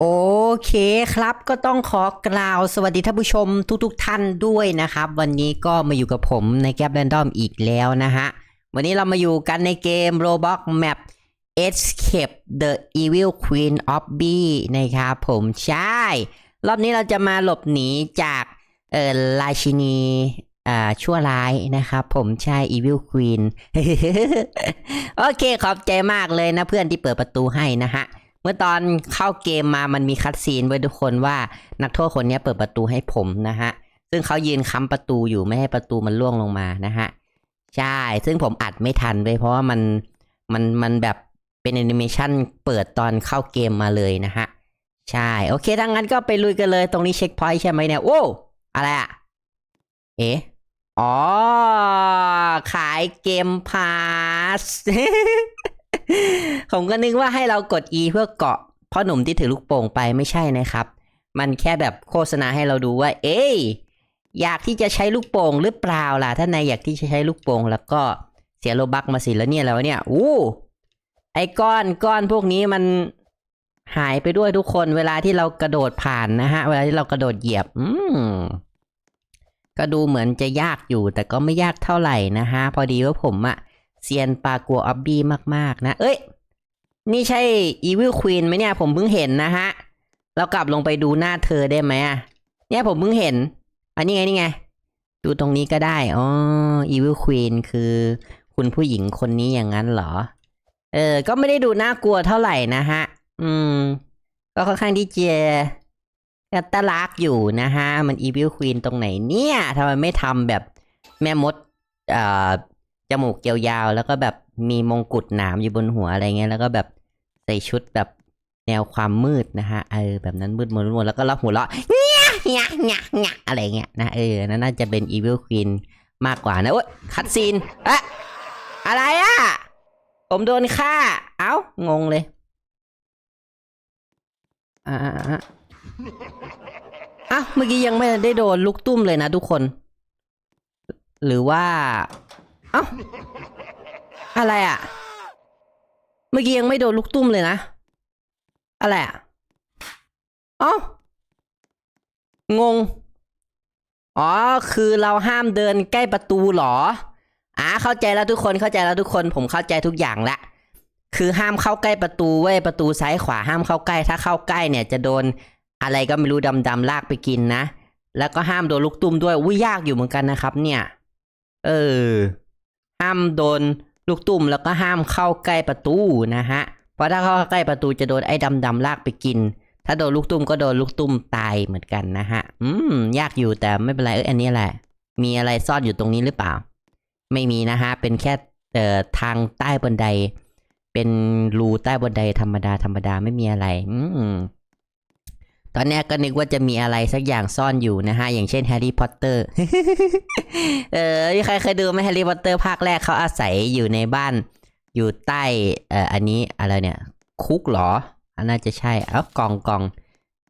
โอเคครับก็ต้องขอกล่าวสวัสดีท่านผู้ชมทุกๆท่านด้วยนะครับ วันนี้ก็มาอยู่กับผมในแก p แรนดอมอีกแล้วนะฮะ วันนี้เรามาอยู่กันในเกม Roblox Map Escape the Evil Queen of B นะครับผมใช่ รอบนี้เราจะมาหลบหนีจากเอ่อราชินีอ่าชั่วร้ายนะครับผมใช่ Evil Queen โอเคขอบใจมากเลยนะเพื่อนที่เปิดประตูให้นะฮะ มื่อตอนเข้าเกมมามันมีคัดซีนไว้ทุกคนว่านักโทษคนนี้เปิดประตูให้ผมนะฮะ ซึ่งเขายืนค้ำประตูอยู่ไม่ให้ประตูมันล่วงลงมานะฮะ ใช่ ซึ่งผมอัดไม่ทันเลยเพราะว่ามันมันมันแบบเป็นแอนิเมชันเปิดตอนเข้าเกมมาเลยนะฮะ ใช่ โอเคถ้างั้นก็ไปลุยกันเลยตรงนี้เช็คพอยต์ใช่ไหมเนี่ย โอ้อะไรอะเอ๊ะอ๋อ ขายเกมพาส ผมก็นึกว่าให้เรากด E เพื่อเกาะพ่อหนุ่มที่ถือลูกโป่งไปไม่ใช่นะครับ มันแค่แบบโฆษณาให้เราดูว่า เอ้ยอยากที่จะใช้ลูกโป่งหรือเปล่าล่ะ ถ้านายอยากที่จะใช้ลูกโป่งแล้วก็เสียโลบักมาสิแล้วเนี่ยแล้วเนี่ยอู้ไอ้ก้อนก้อนพวกนี้มันหายไปด้วยทุกคนเวลาที่เรากระโดดผ่านนะฮะ เวลาที่เรากระโดดเหยียบ อืมก็ดูเหมือนจะยากอยู่ แต่ก็ไม่ยากเท่าไหร่นะฮะ พอดีว่าผมอะ เซียนปากัวออบบี้มากๆนะ เอ้ย นี่ใช่ Evil Queen ไหมเนี่ย ผมเพิ่งเห็นนะฮะ เรากลับลงไปดูหน้าเธอได้ไหมอะเนี่ยผมเพิ่งเห็น อันนี้ไงนี่ไง ดูตรงนี้ก็ได้ อ๋อ Evil Queen คือ คุณผู้หญิงคนนี้อย่างนั้นเหรอ เออ ก็ไม่ได้ดูน่ากลัวเท่าไหร่นะฮะ อืม ก็ค่อนข้างที่จะอัตลักอยู่นะฮะ มัน Evil Queen ตรงไหนเนี่ยทำไมไม่ทำแบบแม่มด เอ่อ จมูกยาวๆแล้วก็แบบมีมงกุฎหนามอยู่บนหัวอะไรเงี้ยแล้วก็แบบใส่ชุดแบบแนวความมืดนะฮะเออแบบนั้นมืดมนมนแล้วก็รับหัวเราะเงี้ยเงี้ยเงี้ยเงี้ยอะไรเงี้ยนะเออนั่นน่าจะเป็น Evil Queen มากกว่านะโอ๊ยคัดซีนอะอะไรอะผมโดนฆ่า เอ้างงเลยอ่าอ่าอ้าวเมื่อกี้ยังไม่ได้โดนลูกตุ้มเลยนะทุกคน หรือว่า เอ้า อะไรอะเมื่อกี้ยังไม่โดนลูกตุ้มเลยนะ อะไรอะเอ้า งง อ๋อ คือเราห้ามเดินใกล้ประตูหรอ อ่า เข้าใจแล้วทุกคน เข้าใจแล้วทุกคน ผมเข้าใจทุกอย่างละ คือห้ามเข้าใกล้ประตูเว้ย ประตูซ้ายขวาห้ามเข้าใกล้ ถ้าเข้าใกล้เนี่ยจะโดนอะไรก็ไม่รู้ดำๆลากไปกินนะ แล้วก็ห้ามโดนลูกตุ้มด้วย อุ้ยยากอยู่เหมือนกันนะครับเนี่ย เออ ห้ามโดนลูกตุ้มแล้วก็ห้ามเข้าใกล้ประตูนะฮะ เพราะถ้าเข้าใกล้ประตูจะโดนไอ้ดำๆลากไปกิน ถ้าโดนลูกตุ้มก็โดนลูกตุ้มตายเหมือนกันนะฮะ อืม ยากอยู่แต่ไม่เป็นไรเอออันนี้แหละ มีอะไรซ่อนอยู่ตรงนี้หรือเปล่า ไม่มีนะฮะ เป็นแค่เอ่อทางใต้บันได เป็นรูใต้บันไดธรรมดาธรรมดาไม่มีอะไร อืม ตอนแรกก็นึกว่าจะมีอะไรสักอย่างซ่อนอยู่นะฮะ อย่างเช่นแฮร์รี่พอตเตอร์ เออมีใครเคยดูไหมแฮร์รี่พอตเตอร์ภาคแรกเขาอาศัยอยู่ในบ้าน อยู่ใต้เอ่ออันนี้อะไรเนี่ย คุกเหรออันน่าจะใช่เอ้ากองกอง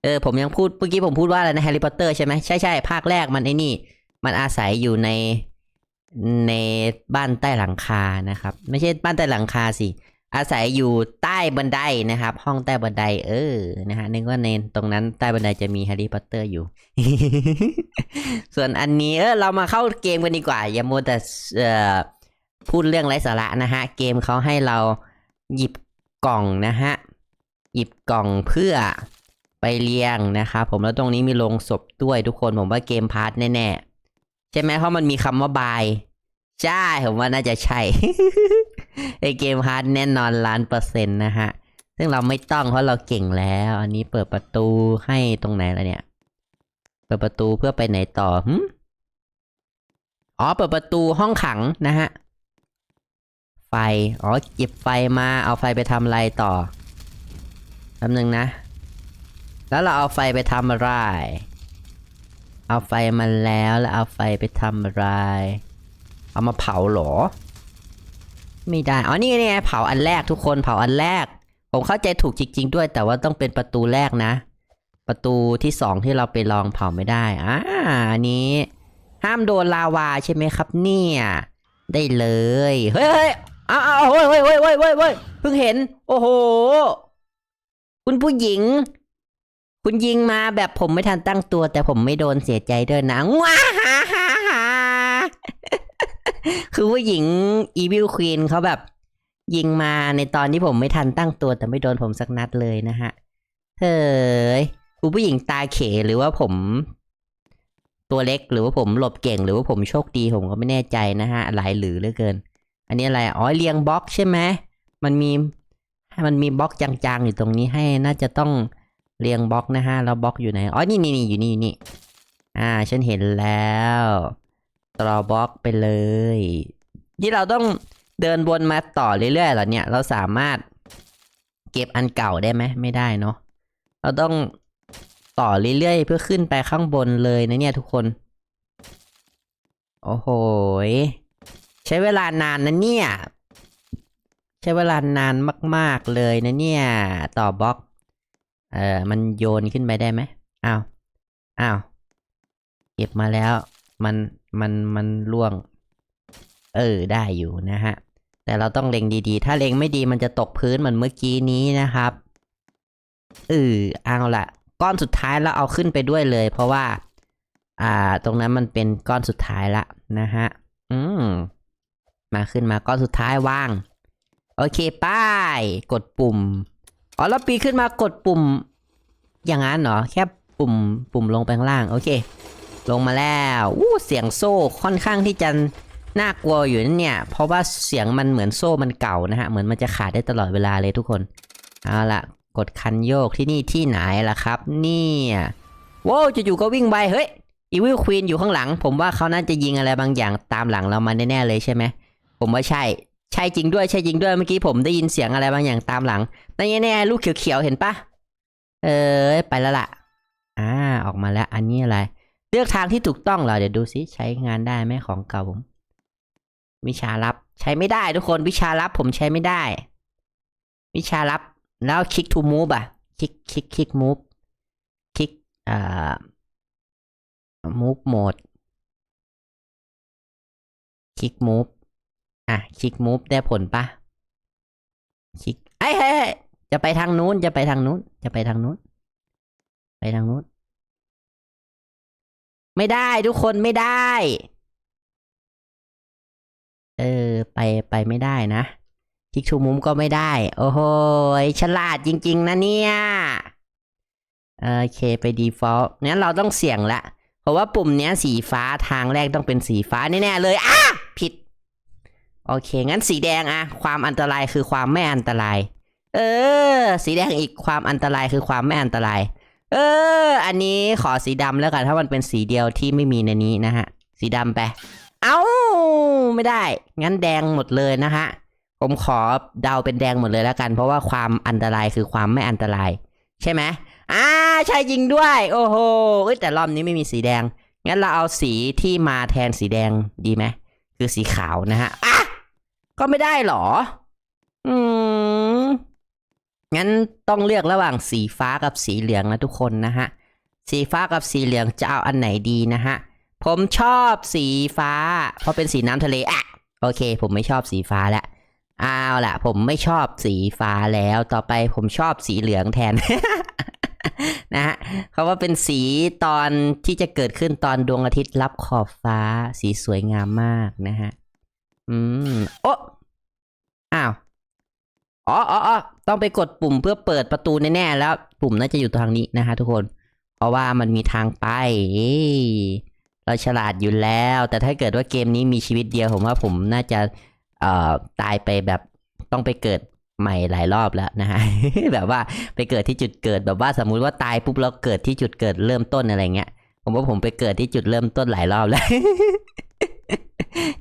เออผมยังพูดเมื่อกี้ผมพูดว่าอะไรนะแฮร์รี่พอตเตอร์ใช่ไหมใช่ใช่ภาคแรกมันไอ้นี่ มันอาศัยอยู่ในในบ้านใต้หลังคานะครับ ไม่ใช่บ้านใต้หลังคาสิ อาศัยอยู่ใต้บันไดนะครับ ห้องใต้บันได เออนะฮะนึกว่าในตรงนั้นใต้บันไดจะมีแฮร์รี่พอตเตอร์อยู่ ส่วนอันนี้เออเรามาเข้าเกมกันดีกว่า อย่าโมแต่พูดเรื่องไร้สาระนะฮะ เกมเขาให้เราหยิบกล่องนะฮะ หยิบกล่องเพื่อไปเรียงนะครับผมแล้วตรงนี้มีโรงศพด้วยทุกคนผมว่าเกมพาร์ทแน่ๆใช่ไหมเพราะมันมีคำว่าบายใช่ผมว่าน่าจะใช่ ไอเกมฮาร์ดแน่นอนล้านเปอร์เซ็นต์นะฮะ ซึ่งเราไม่ต้องเพราะเราเก่งแล้ว อันนี้เปิดประตูให้ตรงไหนแล่ะเนี่ย เปิดประตูเพื่อไปไหนต่อหึอ๋อ เปิดประตูห้องขังนะฮะ ไฟ อ๋อเก็บไฟมาเอาไฟไปทำอะไรต่อแป๊บนึงนะ แล้วเราเอาไฟไปทำอะไร เอาไฟมาแล้วแล้วเอาไฟไปทำอะไร เอามาเผาหรอ ไม่ได้ อ๋อ นี่ไงเผาอันแรกทุกคนเผาอันแรก ผมเข้าใจถูกจริง ๆ ด้วย แต่ว่าต้องเป็นประตูแรกนะ ประตูที่สองที่เราไปลองเผาไม่ได้ อ่าอันนี้ ห้ามโดนลาวาใช่ไหมครับ เนี่ย ได้เลย เฮ้ยเฮ้ยอาเอาเฮ้ยเฮ้ยเฮ้ยเฮ้ยเฮ้ยเฮ้ยเพิ่งเห็น โอ้โห คุณผู้หญิง คุณยิงมาแบบผมไม่ทันตั้งตัว แต่ผมไม่โดนเสียใจด้วยนะว้าฮ่าฮ่าฮ่า คือผู้หญิงอีวิลควีนเขาแบบ ยิงมาในตอนที่ผมไม่ทันตั้งตัวแต่ไม่โดนผมสักนัดเลยนะฮะ เฮ้ยคุณผู้หญิงตาเขหรือว่าผม ตัวเล็กหรือว่าผมหลบเก่งหรือว่าผมโชคดีผมก็ไม่แน่ใจนะฮะ หลายหรือเหลือเกิน อันนี้อะไร อ๋อเรียงบล็อกใช่ไหมมันมีมันมีบล็อกจางๆอยู่ตรงนี้ให้น่าจะต้องเรียงบล็อกนะฮะแล้วบล็อกอยู่ไหน อ๋อ นี่นี่นี่อยู่นี่อยู่นี่ อ่า ฉันเห็นแล้ว ตรอบล็อกไปเลย ที่เราต้องเดินวนมาต่อเรื่อยๆหรอเนี่ย เราสามารถเก็บอันเก่าได้ไหมไม่ได้เนาะเราต้องต่อเรื่อยๆเพื่อขึ้นไปข้างบนเลยนะเนี่ยทุกคน โอ้โหใช้เวลานานนะเนี่ย ใช้เวลานานมาก ๆเลยนะเนี่ย ต่อบล็อก เออมันโยนขึ้นไปได้ไหมอ้าวอ้าวเก็บมาแล้ว มันมันมันล่วง เออได้อยู่นะฮะ แต่เราต้องเล็งดีๆ ถ้าเล็งไม่ดีมันจะตกพื้นเหมือนเมื่อกี้นี้นะครับเออเอาละก้อนสุดท้ายแล้วเอาขึ้นไปด้วยเลย เพราะว่า อ่า ตรงนั้นมันเป็นก้อนสุดท้ายละนะฮะ อืม มาขึ้นมาก้อนสุดท้ายว่าง โอเคป้ายกดปุ่มอ๋อแล้วปีขึ้นมากดปุ่ม อย่างนั้นเหรอ แค่ปุ่มปุ่มลงไปข้างล่าง โอเค ลงมาแล้วอู้เสียงโซ่ค่อนข้างที่จะน่ากลัวอยู่นั่นเนี่ย เพราะว่าเสียงมันเหมือนโซ่มันเก่านะฮะ เหมือนมันจะขาดได้ตลอดเวลาเลยทุกคน เอาละกดคันโยกที่นี่ที่ไหนล่ะครับเนี่ยว้าวจู่ๆก็วิ่งไปเฮ้ยอีวิลควีนอยู่ข้างหลัง ผมว่าเขาน่าจะยิงอะไรบางอย่างตามหลังเรามาแน่ๆเลยใช่ไหมผมว่าใช่ใช่จริงด้วยใช่จริงด้วยเมื่อกี้ผมได้ยินเสียงอะไรบางอย่างตามหลังนั่นแน่ๆลูกเขียวๆเห็นปะเออไปแล้วล่ะอ่าออกมาแล้วอันนี้อะไร เลือกทางที่ถูกต้องเหรอเดี๋ยวดูซิใช้งานได้ไหมของเก่าผม วิชาลับ ใช้ไม่ได้ทุกคนวิชาลับผมใช้ไม่ได้ วิชาลับแล้วคลิก to move อะคลิกคลิกคลิก move คลิกอ่า move mode คลิก move อะคลิก move ได้ผลปะคลิกไอ้เฮ้จะไปทางนู้นจะไปทางนู้น จะไปทางนู้น ไปทางนู้น ไม่ได้ทุกคนไม่ได้ เออ ไปไปไม่ได้นะคลิกชูมุมก็ไม่ได้ โอ้โหฉลาดจริง ๆ นะเนี่ยโอเคไป default งั้นเราต้องเสี่ยงละ เพราะว่าปุ่มเนี้ยสีฟ้าทางแรกต้องเป็นสีฟ้าแน่ๆเลยอะผิด โอเค งั้นสีแดงอะความอันตรายคือความไม่อันตราย เออ สีแดงอีกความอันตรายคือความไม่อันตราย เออ อันนี้ขอสีดำแล้วกัน ถ้ามันเป็นสีเดียวที่ไม่มีในนี้นะฮะ สีดำไป เอ้า ไม่ได้ งั้นแดงหมดเลยนะฮะ ผมขอเดาเป็นแดงหมดเลยแล้วกัน เพราะว่าความอันตรายคือความไม่อันตราย ใช่ไหมอ่าใช่จริงด้วย โอ้โหแต่รอบนี้ไม่มีสีแดง งั้นเราเอาสีที่มาแทนสีแดงดีไหม คือสีขาวนะฮะ อะ ก็ไม่ได้หรอ อืม งั้นต้องเลือกระหว่างสีฟ้ากับสีเหลืองนะทุกคนนะฮะ สีฟ้ากับสีเหลืองจะเอาอันไหนดีนะฮะ ผมชอบสีฟ้า เพราะเป็นสีน้ำทะเลอะโอเค ผมไม่ชอบสีฟ้าแล้วเอาล่ะ ผมไม่ชอบสีฟ้าแล้ว ต่อไปผมชอบสีเหลืองแทน นะฮะเขาว่าเป็นสีตอนที่จะเกิดขึ้นตอนดวงอาทิตย์รับขอบฟ้า สีสวยงามมากนะฮะ อืม โอ้อ้าว อ๋ออ๋ออ๋อต้องไปกดปุ่มเพื่อเปิดประตูแน่ๆแล้ว ปุ่มน่าจะอยู่ทางนี้นะฮะทุกคน เพราะว่ามันมีทางไป เราฉลาดอยู่แล้ว แต่ถ้าเกิดว่าเกมนี้มีชีวิตเดียวผมว่าผมน่าจะเอ่อตายไปแบบต้องไปเกิดใหม่หลายรอบแล้วนะฮะแบบว่าไปเกิดที่จุดเกิดแบบว่าสมมุติว่าตายปุ๊บแล้วเกิดที่จุดเกิดเริ่มต้นอะไรเงี้ยผมว่าผมไปเกิดที่จุดเริ่มต้นหลายรอบแล้ว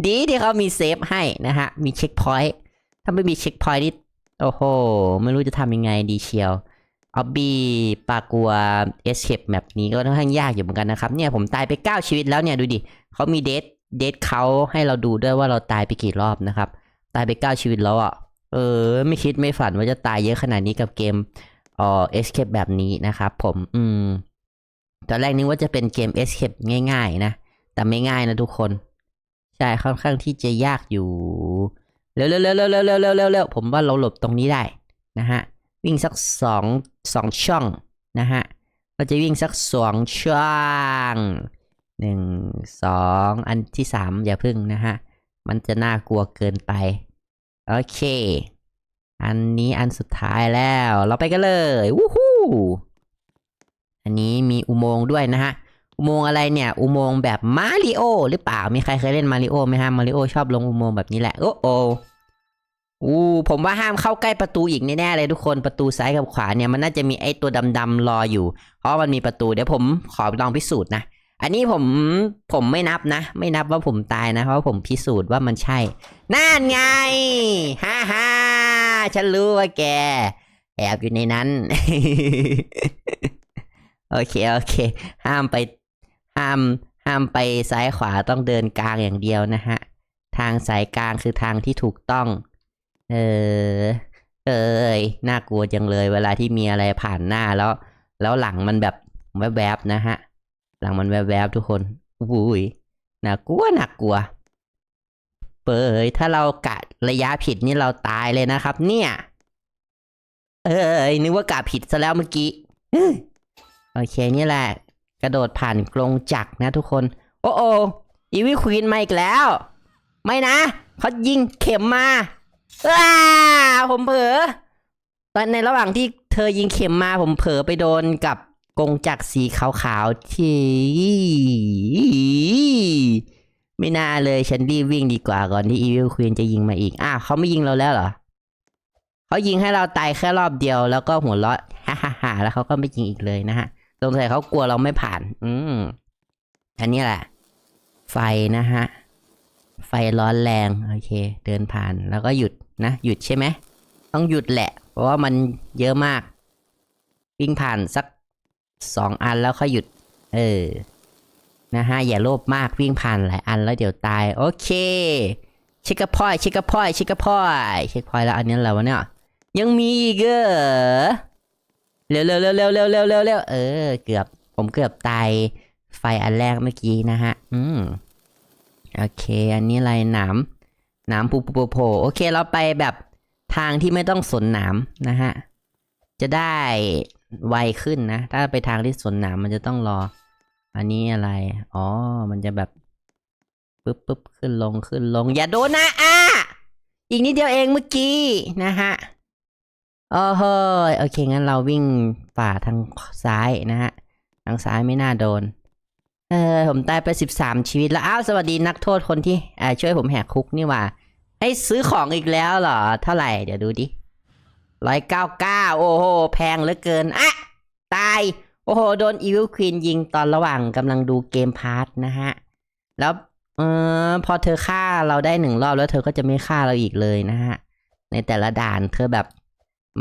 ดีที่เขามีเซฟให้นะฮะมีเช็คพอยต์ถ้าไม่มีเช็คพอยต์นี่ โอ้โห ไม่รู้จะทำยังไงดีเชียวออบบี้ปากัวเอสเคปแบบนี้ก็ค่อนข้างยากอยู่เหมือนกันนะครับ เนี่ยผมตายไป 9 ชีวิตแล้วเนี่ยดูดิเขามีเดทเดทเขาให้เราดูด้วยว่าเราตายไปกี่รอบนะครับ ตายไป 9 ชีวิตแล้วอะ เออ ไม่คิดไม่ฝันว่าจะตายเยอะขนาดนี้กับเกมเอ่อเอสเคปแบบนี้นะครับผมอืมตอนแรกนึกว่าจะเป็นเกมเอสเคปง่าย ๆ นะ แต่ไม่ง่ายนะทุกคน ใช่ค่อนข้างที่จะยากอยู่ เร็วเร็วเร็วเร็วเร็วเร็วเร็วเร็วผมว่าเราหลบตรงนี้ได้นะฮะวิ่งสักสองสองช่องนะฮะเราจะวิ่งสักสองช่วงหนึ่งสองอันที่สามอย่าพึ่งนะฮะมันจะน่ากลัวเกินไป โอเค อันนี้อันสุดท้ายแล้ว เราไปกันเลย วู้ฮู้อันนี้มีอุโมงค์ด้วยนะฮะ อุโมงค์อะไรเนี่ย อุโมงค์แบบมาริโอหรือเปล่า มีใครเคยเล่นมาริโอไหมฮะ มาริโอชอบลงอุโมงค์แบบนี้แหละ โอ้โออู้ผมว่าห้ามเข้าใกล้ประตูอีกแน่ๆเลยทุกคน ประตูซ้ายกับขวาเนี่ยมันน่าจะมีไอ้ตัวดำๆรออยู่ เพราะมันมีประตูเดี๋ยวผมขอลองพิสูจน์นะ อันนี้ผมผมไม่นับนะ ไม่นับว่าผมตายนะ เพราะผมพิสูจน์ว่ามันใช่ นั่นไง ฮ่าฮ่าฉันรู้ว่าแก แอบอยู่ในนั้น โอเคโอเค ห้ามไป ห้ามห้ามไปซ้ายขวาต้องเดินกลางอย่างเดียวนะฮะ ทางสายกลางคือทางที่ถูกต้อง เออเอยน่ากลัวจังเลย เวลาที่มีอะไรผ่านหน้าแล้ว แล้วหลังมันแบบแวบๆนะฮะ หลังมันแวบๆทุกคนอุ้ยน่ากลัวน่ากลัว เปยถ้าเรากะระยะผิดนี่เราตายเลยนะครับ เนี่ย เอ้ยนึกว่ากะผิดซะแล้วเมื่อกี้โอเคนี่แหละ กระโดดผ่านกรงจักรนะทุกคน โอ้โออีวิควีนมาอีกแล้ว ไม่นะเขายิงเข็มมาอ้าผมเผลอตอนในระหว่างที่เธอยิงเข็มมาผมเผลอไปโดนกับกรงจักรสีขาวๆที่ไม่น่าเลยฉันรีบวิ่งดีกว่าก่อนที่อีวิลควีนจะยิงมาอีก อ้าวเขาไม่ยิงเราแล้วเหรอเขายิงให้เราตายแค่รอบเดียวแล้วก็หัวเราะฮ่าฮ่าฮ่าแล้วเขาก็ไม่ยิงอีกเลยนะฮะ สงสัยเขากลัวเราไม่ผ่าน อืมอันนี้แหละ ไฟนะฮะ ไฟร้อนแรง โอเค เดินผ่านแล้วก็หยุดนะ หยุดใช่ไหม ต้องหยุดแหละ เพราะว่ามันเยอะมาก วิ่งผ่านสักสองอันแล้วค่อยหยุด เออ นะฮะ อย่าโลภมากวิ่งผ่านหลายอันแล้วเดี๋ยวตาย โอเคเช็คกระพอยเช็คกระพอยเช็คกระพอยเช็คพอยแล้วอันนี้อะไรวะเนี่ยยังมีอีกเหรอ เร็วเร็วเร็วเร็วเร็วเร็วเร็วเร็วเออ เกือบ ผมเกือบตาย ไฟอันแรกเมื่อกี้นะฮะ อืม โอเค อันนี้อะไรหนามหนามปูปูปูโผโอเค เราไปแบบทางที่ไม่ต้องสนหนามนะฮะ จะได้ไวขึ้นนะ ถ้าไปทางที่สนหนามมันจะต้องรอ อันนี้อะไร อ๋อ มันจะแบบปึ๊บปึ๊บขึ้นลงขึ้นลง อย่าโดนนะอะอีกนิดเดียวเองเมื่อกี้นะฮะ โอ้โหโอเค งั้นเราวิ่งฝ่าทางซ้ายนะฮะ ทางซ้ายไม่น่าโดน เออ ผมตายไปสิบสามชีวิตแล้ว อ้าว สวัสดีนักโทษคนที่อ่าช่วยผมแหกคุกนี่ว่าให้ซื้อของอีกแล้วเหรอ เท่าไหร่ เดี๋ยวดูดิร้อยเก้าเก้าโอ้โห แพงเหลือเกิน อะ ตาย โอ้โห โดนอีวิลควีนยิงตอนระหว่างกำลังดูเกมพาร์ทนะฮะ แล้วเออพอเธอฆ่าเราได้หนึ่งรอบแล้วเธอก็จะไม่ฆ่าเราอีกเลยนะฮะ ในแต่ละด่านเธอแบบ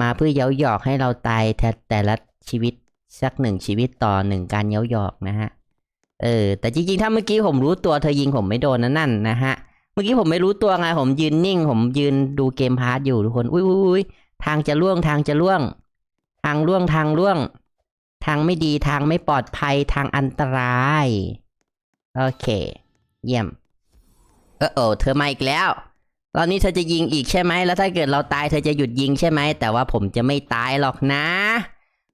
มาเพื่อเย้าหยอกให้เราตายแต่แต่ละชีวิตสักหนึ่งชีวิตต่อหนึ่งการเย้าหยอกนะฮะ เออ แต่จริงๆ ถ้าเมื่อกี้ผมรู้ตัวเธอยิงผมไม่โดนนั่นนั่นนะฮะ เมื่อกี้ผมไม่รู้ตัวไง ผมยืนนิ่ง ผมยืนดูเกมพาร์ทอยู่ทุกคนอุ้ยอุ้ยอุ้ยทางจะล่วงทางจะล่วง ทางล่วงทางล่วง ทางไม่ดีทางไม่ปลอดภัยทางอันตราย โอเค เยี่ยม เออโอเธอมาอีกแล้ว รอบนี้เธอจะยิงอีกใช่ไหมแล้วถ้าเกิดเราตายเธอจะหยุดยิงใช่ไหมแต่ว่าผมจะไม่ตายหรอกนะ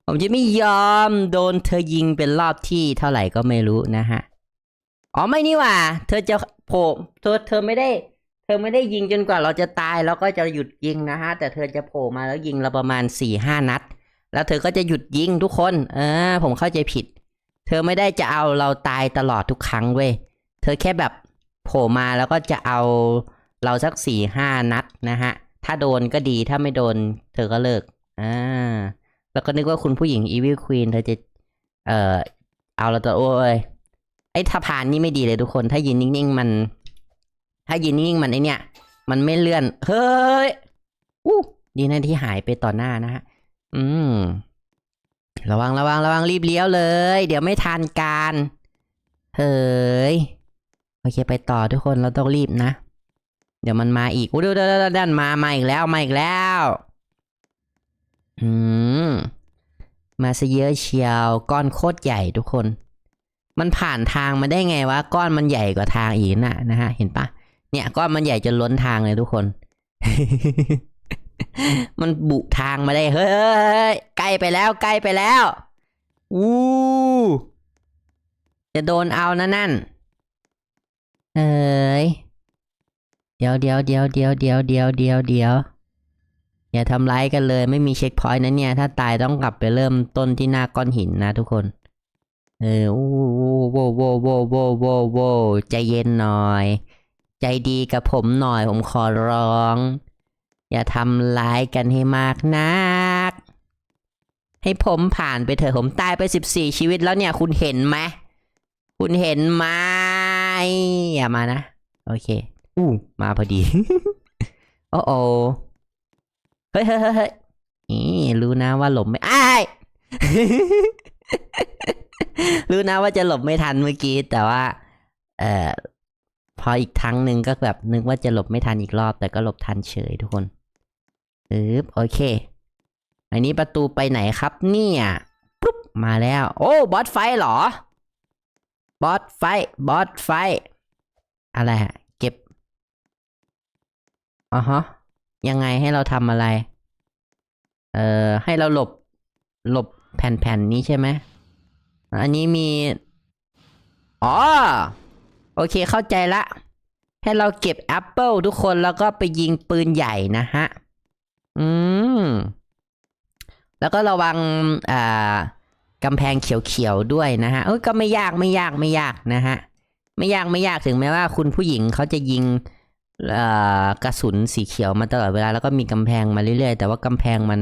ผมจะไม่ยอมโดนเธอยิงเป็นรอบที่เท่าไหร่ก็ไม่รู้นะฮะอ๋อไม่นี่ว่า เธอจะโผล่เธอเธอไม่ได้ เธอไม่ได้ยิงจนกว่าเราจะตายแล้วก็จะหยุดยิงนะฮะ แต่เธอจะโผล่มาแล้วยิงเราประมาณสี่ห้านัด แล้วเธอก็จะหยุดยิงทุกคน เออ ผมเข้าใจผิด เธอไม่ได้จะเอาเราตายตลอดทุกครั้งเว้ยเธอแค่แบบโผล่มาแล้วก็จะเอา เราสักสี่ห้านัดนะฮะ ถ้าโดนก็ดีถ้าไม่โดน เธอก็เลิก อ่า แล้วก็นึกว่าคุณผู้หญิงอีวิลควีนเธอจะ เอ่อ เอาเราตัวโอ้ย ไอ้ถ้าผ่านนี่ไม่ดีเลยทุกคน ถ้ายืนนิ่งๆมัน ถ้ายืนนิ่งๆมันไอเนี่ย มันไม่เลื่อน เฮ้ย อู้ดีนะที่หายไปต่อหน้านะฮะ อืม ระวังระวังระวังรีบเลี้ยวเลย เดี๋ยวไม่ทันการ เฮ้ย โอเคไปต่อทุกคนเราต้องรีบนะ เดี๋ยวมันมาอีกอู้ดี๋ยวเดี๋ยวเดี๋ยวเดี๋ยวมามาอีกแล้วมาอีกแล้วอืมมาซะเยอะเชียวก้อนโคตรใหญ่ทุกคน มันผ่านทางมาได้ไงวะก้อนมันใหญ่กว่าทางอีกน่ะนะฮะ เห็นปะเนี่ยก้อนมันใหญ่จนล้นทางเลยทุกคน มันบุทางมาได้เฮ้ยใกล้ไปแล้วใกล้ไปแล้วอู้จะโดนเอานะนั่น เอ้ย เดี๋ยวเดี๋ยวเดี๋ยวเดี๋ยวเดี๋ยวเดี๋ยวเดี๋ยวเดี๋ยวอย่าทำร้ายกันเลยไม่มีเช็คพอยต์นะเนี่ย ถ้าตายต้องกลับไปเริ่มต้นที่หน้าก้อนหินนะทุกคน เออโอ้โหโว้โว้โว้โว้โว้โว้ใจเย็นหน่อย ใจดีกับผมหน่อยผมขอร้อง อย่าทำร้ายกันให้มากนัก ให้ผมผ่านไปเถอะผมตายไปสิบสี่ชีวิตแล้วเนี่ย คุณเห็นไหมคุณเห็นไหมอย่ามานะ โอเค อู้มาพอดี โอ้โอเฮ้ยเฮ้ยเฮ้ยนี่รู้นะว่าหลบไม่ไอ้รู้นะว่าจะหลบไม่ทันเมื่อกี้ แต่ว่า เอ่อ พออีกครั้งหนึ่งก็แบบนึกว่าจะหลบไม่ทันอีกรอบ แต่ก็หลบทันเฉยทุกคนอึบโอเค อันนี้ประตูไปไหนครับ เนี่ยปุ๊บมาแล้ว โอ้ บอสไฟเหรอ บอสไฟ บอสไฟ อะไรฮะ อ๋อฮะ ยังไงให้เราทำอะไร เอ่อ ให้เราหลบ หลบแผ่นๆนี้ใช่ไหม อันนี้มี อ๋อ โอเคเข้าใจละ ให้เราเก็บแอปเปิลทุกคนแล้วก็ไปยิงปืนใหญ่นะฮะ อืม แล้วก็ระวัง อ่ากำแพงเขียวๆด้วยนะฮะ เอ้ยก็ไม่ยากไม่ยากไม่ยากนะฮะ ไม่ยากไม่ยากถึงแม้ว่าคุณผู้หญิงเขาจะยิง กระสุนสีเขียวมาตลอดเวลาแล้วก็มีกำแพงมาเรื่อยๆ แต่ว่ากำแพงมัน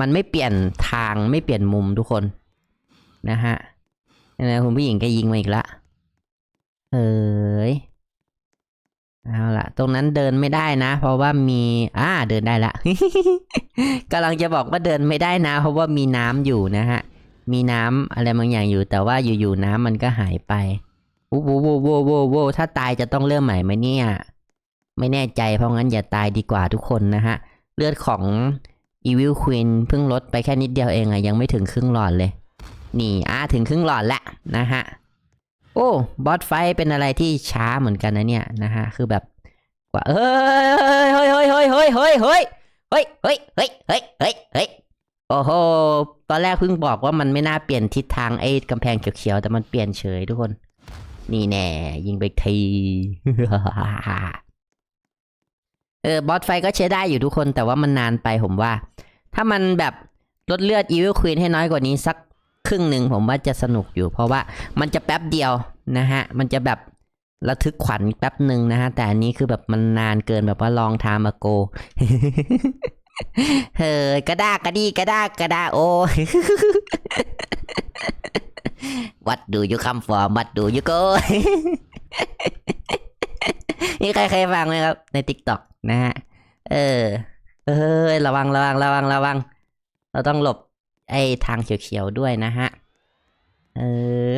มันไม่เปลี่ยนทางไม่เปลี่ยนมุมทุกคนนะฮะนะคุณผู้หญิงก็ยิงมาอีกละเอ้ยเอาละตรงนั้นเดินไม่ได้นะ เพราะว่ามีอ่าเดินได้ละกำลังจะบอกว่าเดินไม่ได้นะ เพราะว่ามีน้ำอยู่นะฮะ มีน้ำอะไรบางอย่างอยู่ แต่ว่าอยู่ๆน้ำมันก็หายไปโอ้โหโว้โว้โว้โว้ถ้าตายจะต้องเริ่มใหม่ไหมเนี่ย ไม่แน่ใจเพราะงั้นอย่าตายดีกว่าทุกคนนะฮะ เลือดของ Evil Queen เพิ่งลดไปแค่นิดเดียวเองอะยังไม่ถึงครึ่งหลอดเลย นี่อ่าถึงครึ่งหลอดแล้วนะฮะ โอ้บอสไฟเป็นอะไรที่ช้าเหมือนกันนะเนี่ยนะฮะ คือแบบกว่าเฮ้ยเฮ้ยเฮ้ยเฮ้ยเฮ้ยเฮ้ยเฮ้ยเฮ้ยเฮ้ยเฮ้ยเฮ้ยเฮ้ยเฮ้ยโอ้โห ตอนแรกเพิ่งบอกว่ามันไม่น่าเปลี่ยนทิศทางไอ้กำแพงเขียวๆ แต่มันเปลี่ยนเฉยทุกคน นี่แน่ ยิงไปที เออบอสไฟก็ใช้ได้อยู่ทุกคนแต่ว่ามันนานไปผมว่า ถ้ามันแบบลดเลือด Evil Queen ให้น้อยกว่านี้สักครึ่งหนึ่งผมว่าจะสนุกอยู่ เพราะว่ามันจะแป๊บเดียวนะฮะ มันจะแบบระทึกขวัญแป๊บหนึ่งนะฮะ แต่อันนี้คือแบบมันนานเกินแบบว่าลองทามาโกเฮ้ยกระดากระดีกระดากกระดาโอวัดดูยูคัมฟอร์มวัดดูยูโกนี่ใครเคยฟังไหมครับ ในติ๊กต็อก นะฮะ เออ เออระวังระวังระวังระวัง เราต้องหลบไอ้ทางเขียวๆด้วยนะฮะ เออ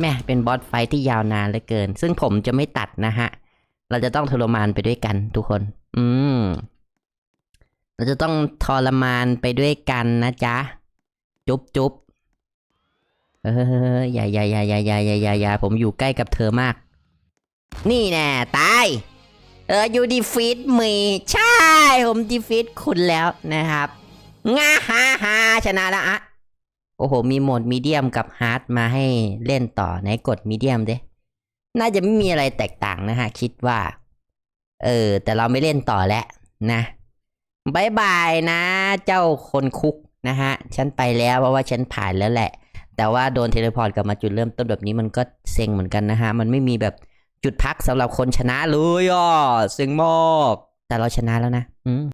แม่เป็นบอสไฟที่ยาวนานเหลือเกิน ซึ่งผมจะไม่ตัดนะฮะ เราจะต้องทรมานไปด้วยกันทุกคน อืม เราจะต้องทรมานไปด้วยกันนะจ๊ะ จุ๊บจุ๊บเอออย่าอย่าอย่าอย่าอย่าอย่าอย่าผมอยู่ใกล้กับเธอมาก นี่แน่ตาย เออยูดีฟีดมีใช่ ผมดีฟีดคุณแล้วนะครับง่าฮ่าฮ่าชนะแล้วอะโอ้โห มีโหมดมีเดียมกับฮาร์ดมาให้เล่นต่อไหนกดมีเดียมเดิน่าจะไม่มีอะไรแตกต่างนะฮะ คิดว่า เออ แต่เราไม่เล่นต่อแล้วนะบายบายนะ เจ้าคนคุกนะฮะ ฉันไปแล้วเพราะว่าฉันผ่านแล้วแหละ แต่ว่าโดนเทเลพอร์ตกลับมาจุดเริ่มต้นแบบนี้มันก็เซ็งเหมือนกันนะฮะ มันไม่มีแบบ จุดพักสำหรับคนชนะเลยอะเซ็งมอกแต่เราชนะแล้วนะ อืม